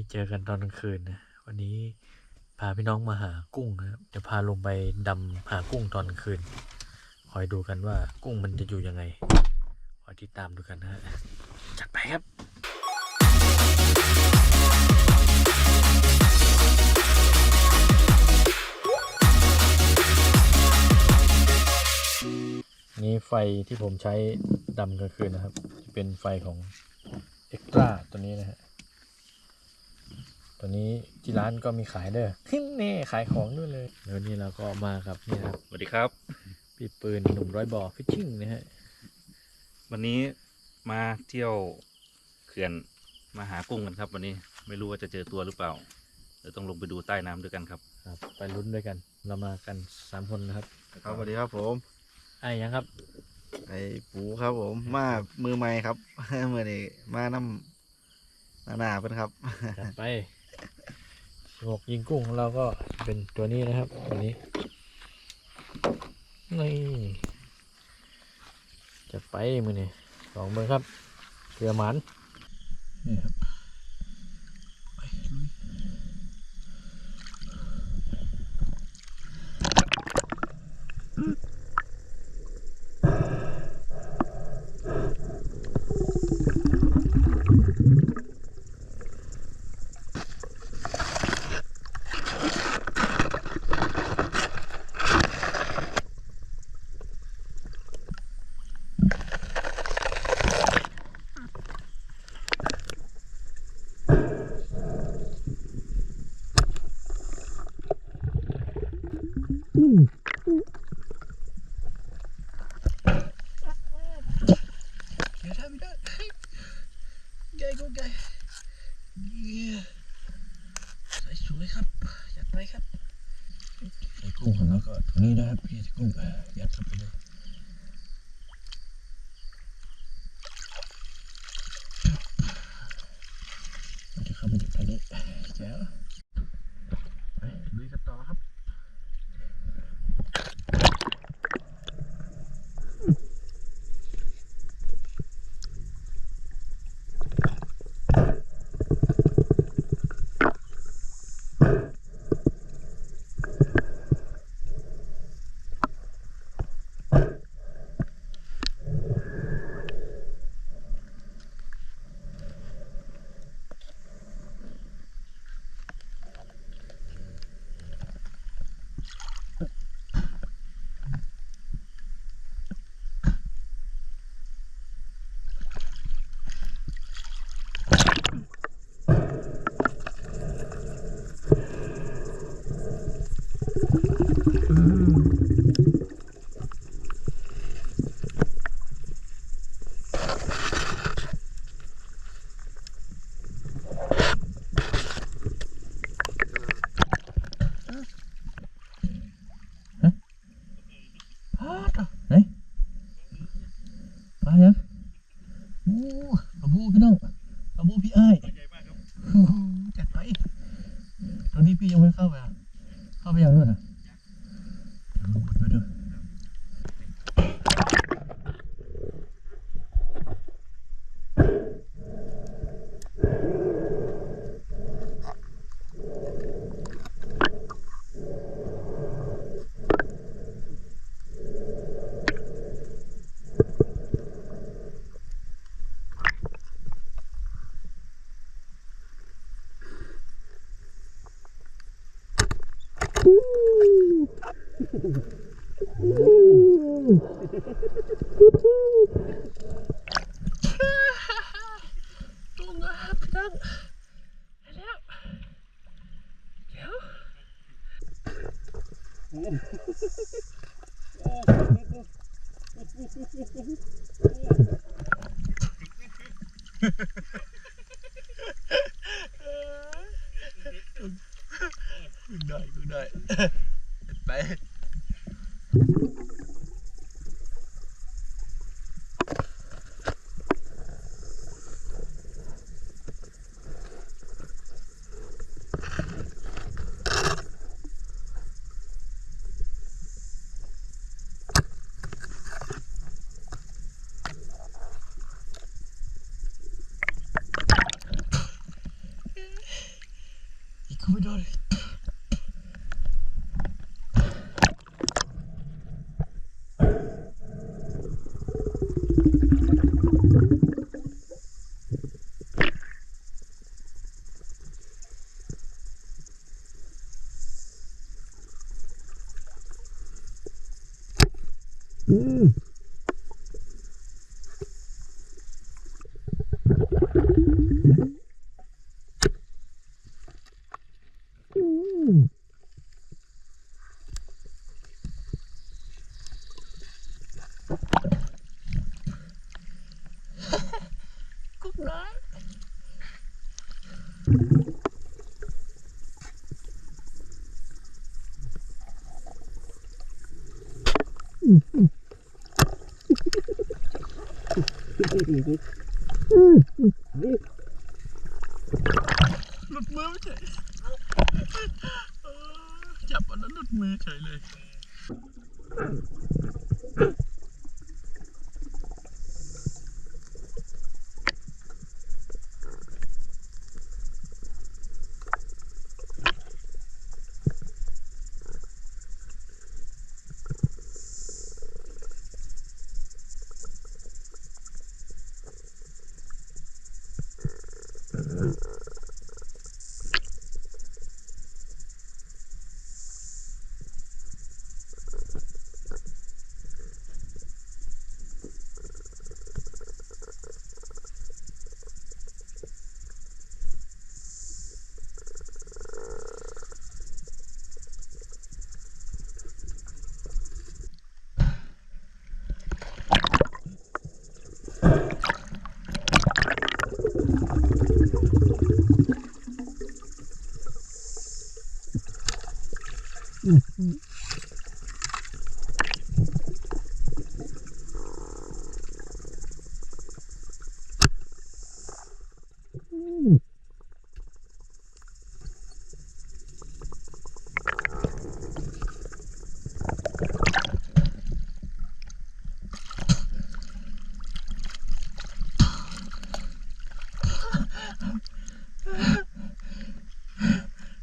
ได้เจอกันตอนกลางคืนนะวันนี้พาพี่น้องมาหากุ้งนะครับจะพาลงไปดำหากุ้งตอนกลางคืน คอยดูกันว่ากุ้งมันจะอยู่ยังไงคอยติดตามดูกันนะฮะจัดไปครับนี่ไฟที่ผมใช้ดำกลางคืนนะครับ จะเป็นไฟของเอ็กตร้าตัวนี้นะฮะ ตัวนี้ที่ร้านก็มีขายเด้อนี่ขายของด้วยเลยแล้ววันนี้เราก็มากับนี่ครับสวัสดีครับ พี่ปืนหนุ่มร้อยบ่อฟิชชิ่งนะฮะวันนี้มาเที่ยวเขื่อนมาหากุ้งกันครับ วันนี้ไม่รู้ว่าจะเจอตัวหรือเปล่าเดี๋ยวต้องลงไปดูใต้น้ำด้วยกันครับ ครับ ไปลุ้นด้วยกัน เรามากันสามคนนะครับครับสวัสดีครับผมไอ้ยังครับ ไอ้ปูครับผม มามือใหม่ครับเมื่อนี้มาน้ำนาหนาเพิ่นครับ จัดไป หกยิงกุ้งของเราก็เป็นตัวนี้นะครับตัวนี้นี่จะไปมือนี่สองเบอร์ครับเสือหมันนี่ครับ เดี๋ยวทำไม่ได้ใหญ่ก็ใหญ่เยี่ยส่สวยครับจัดไปครับใส่กุ้งของเราก็ตรงนี้นะครับพี่ใส่กุ้งยัดเข้าไปเลยมันจะเข้ามาอยู่ทางนี้แจ๋ว ปลาต่อไหนปลายังโอ้ปลาบูพี่น้องปลาบูพี่อ้ายโอ้โหจัดไป ตอนนี้พี่ยังไม่เข้าไปอะ เข้าไปยังด้วยอะดูดูดู ตุ้งครับพี่น้องได้แล้วเดี๋ยวพึ่งได้พึ่งได้ไป เไม่โดนกุ๊ หลุดมือไม่ใช่เออจับอันนั้นหลุดมือเฉยเลย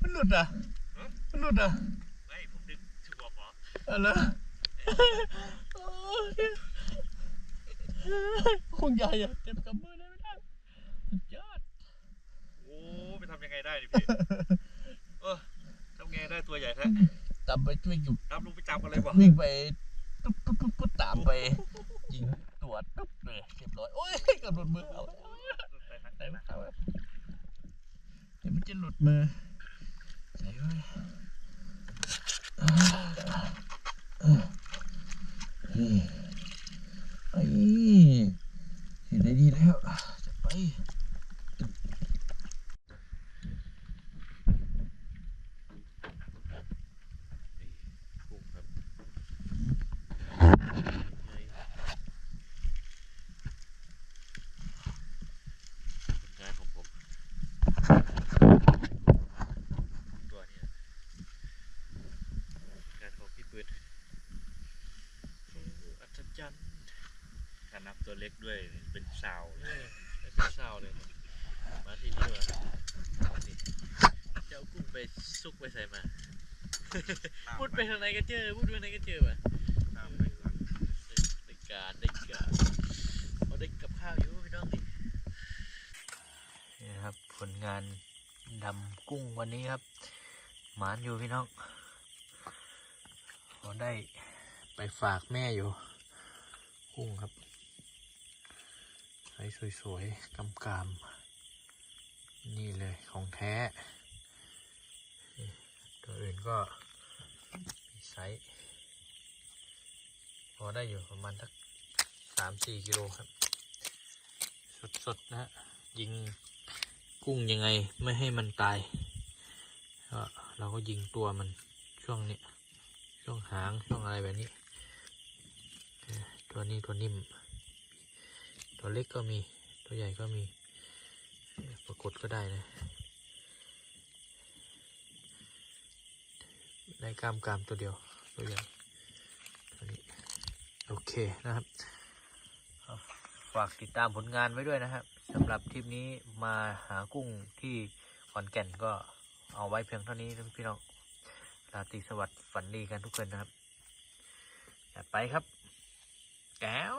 มันหลุดอะ มันหลุดอะไม่ผมดึงถือบอกหมออะไรโอ้ยคงใหญ่อะเจ็บกับมือเลยไม่ได้สุดยอดโอ้ไปทำยังไงได้ดิพี่เออทำไงได้ตัวใหญ่แท้ตามไปช่วยอยู่ตามลงไปจับกันเลยบอกวิ่งไปตุ๊บตุ๊บตุ๊บตุ๊บตามไปยิงตัวตุ๊บเลยเรียบร้อยโอ้ยเกับหลุดมือเอาใส่มาเอาไว้เดี๋ยวมันจะหลุดมือใส่ไว้ อ่าอ่านี่ไอ้เห็นได้ดีแล้วจะไป กุ้งครับผลงานของผม ตัวเนี้ยงานของ พี่ปืนโอ้อัศจรรย์ถ้านับตัวเล็กด้วยเป็นสาวเลยเป็นสาวเลยมาที่นี่วะนี่จะเอากุ้งไปซุกไปใส่มาพูดไปทางไหนก็เจอพูดไปทางไหนก็เจอว่ะได้ได้การได้การเขาได้กับข้าวอยู่พี่น้องนี่นี่นะครับผลงานดำกุ้งวันนี้ครับ หมานอยู่พี่น้องเขา ได้ไปฝากแม่อยู่กุ้งครับใสสวยๆกำกามๆนี่เลยของแท้ตัวอื่นก็มีไซส์พอได้อยู่ประมาณสักสามสี่กิโลครับ สดๆนะฮะยิงกุ้งยังไงไม่ให้มันตาย เราก็ยิงตัวมันช่วงนี้ ช่วงหางช่วงอะไรแบบนี้ ตัวนี้ตัวนิ่ม ตัวเล็กก็มี ตัวใหญ่ก็มี ปรากฏก็ได้นะในกล้ามกรามตัวเดียว ตัวใหญ่ตัวนี้โอเคนะครับ ฝากติดตามผลงานไว้ด้วยนะครับสำหรับทริปนี้มาหากุ้งที่ขอนแก่นก็เอาไว้เพียงเท่านี้นะพี่น้อง ราตรีสวัสดิ์ฝันดีกันทุกคนนะครับไปครับแก้ว